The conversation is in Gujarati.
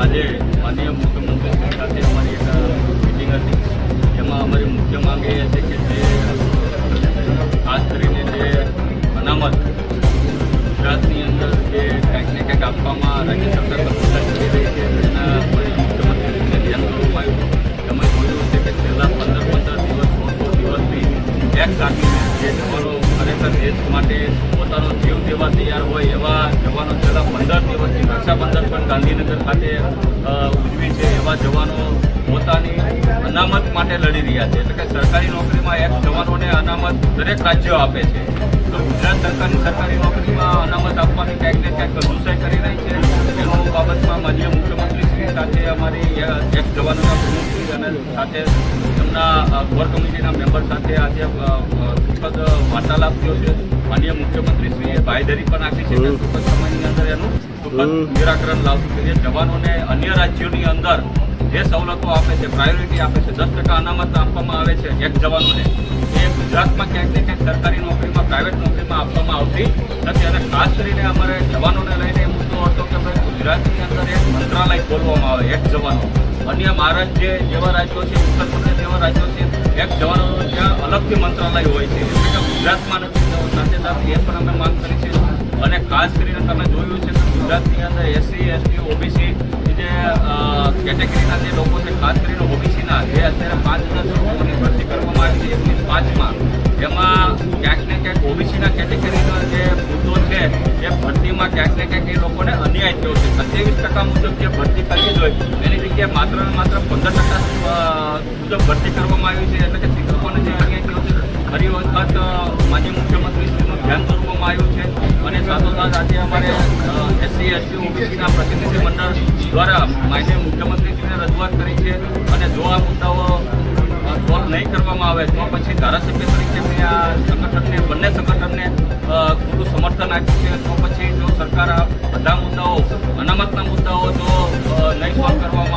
આજે માનનીય મુખ્યમંત્રી સાથે અમારી એક મિટિંગ હતી. એમાં અમારી મુખ્ય માંગ એ હતી કે જે ખાસ કરીને જે અનામત ગુજરાતની અંદર જે કંઈક ને કંઈક આપવામાં રાજ્ય સરકાર પ્રતિષ્ઠા કરી રહી છે, તેના માનનીય મુખ્યમંત્રીશ્રીને ધ્યાન દોરવામાં આવ્યું. તમે જોયું છે કે છેલ્લા પંદર પંદર દિવસ સોળ દિવસથી એક રાખીને જે જવાનો ખરેખર દેશ માટે પોતાનો જીવ દેવા તૈયાર હોય એવા જવાનો છેલ્લા પંદર દિવસથી રક્ષાબંધન પણ ગાંધીનગર ખાતે ઉજવી છે એવા જવાનો પોતાની અનામત માટે લડી રહ્યા છે. એટલે કે સરકારી નોકરીમાં એક જવાનોને અનામત દરેક રાજ્યો આપે છે. તો ગુજરાત સરકારની સરકારી નોકરીમાં અનામત આપવાની ક્યાંક ને ક્યાંક કસુસાઈ કરી રહી છે. એનો બાબતમાં માન્ય મુખ્યમંત્રી શ્રી સાથે અમારી એક જવાનોના પ્રમુખશ્રી અને સાથે એમના કોર કમિટીના મેમ્બર સાથે આજે અ, વાર્તાલાપ થયો છે. માન્ય મુખ્યમંત્રીશ્રીએ બાંયધરી પણ આપી છે. કે ટૂંક સમયની અંદર એનું સુખદ નિરાકરણ લાવશું કે જે જવાનોને અન્ય રાજ્યોની અંદર જે સવલતો આપે છે પ્રાયોરિટી આપે છે દસ ટકા અનામત આપવામાં આવે છે એક જવાનોને એ ગુજરાતમાં ક્યાંક ને ક્યાંક સરકારી નોકરીમાં પ્રાઇવેટ નોકરીમાં આપવામાં આવતી નથી. અને ખાસ કરીને અમારે જવાનોને લઈને મુદ્દો હતો કે ભાઈ ગુજરાતની અંદર એક મંત્રાલય ખોલવામાં આવે એક જવાનો. અન્ય મહારાષ્ટ્ર જેવા રાજ્યો છે ઉત્તર પ્રદેશ જેવા રાજ્યો છે એક જવાનોનું અલગથી મંત્રાલય હોય છે ગુજરાતમાં સાથે સાથે એ પણ અમે માંગ કરી છે. અને ખાસ કરીને તમે જોયું છે કે ગુજરાતની અંદર એસસી એસટી ઓબીસી જે કેટેગરીના જે લોકો છે, ખાસ કરીને ઓબીસીના, જે અત્યારે પાંચ હજાર લોકોની ભરતી કરવામાં આવી છે એકવીસ પાંચમાં, એમાં ક્યાંક ને ક્યાંક ઓબીસીના કેટેગરીનો જે મુદ્દો છે, એ ભરતીમાં ક્યાંક ને ક્યાંક એ લોકોને અન્યાય થયો છે. સત્યાવીસ ટકા મુજબ જે ભરતી કરવી જોઈએ એની જગ્યાએ માત્ર માત્ર પંદર ટકા મુજબ ભરતી કરવામાં આવી છે, એટલે કે શિક્ષકોને જે ફરી વખત માન્ય મુખ્યમંત્રીનું ધ્યાન દોરવામાં આવ્યું છે અને સાથોસાથ આજે અમારે એસસી એસટી ઓબીસીના પ્રતિનિધિ મંડળ દ્વારા માન્ય મુખ્યમંત્રીશ્રીને રજૂઆત કરી છે અને જો આ મુદ્દાઓ સોલ્વ નહીં કરવામાં આવે તો પછી ધારાસભ્ય તરીકે મેં આ સંગઠનને, બંને સંગઠનને પૂરું સમર્થન આપ્યું છે. તો પછી જો સરકાર આ બધા મુદ્દાઓ, અનામતના મુદ્દાઓ જો નહીં સોલ્વ કરવામાં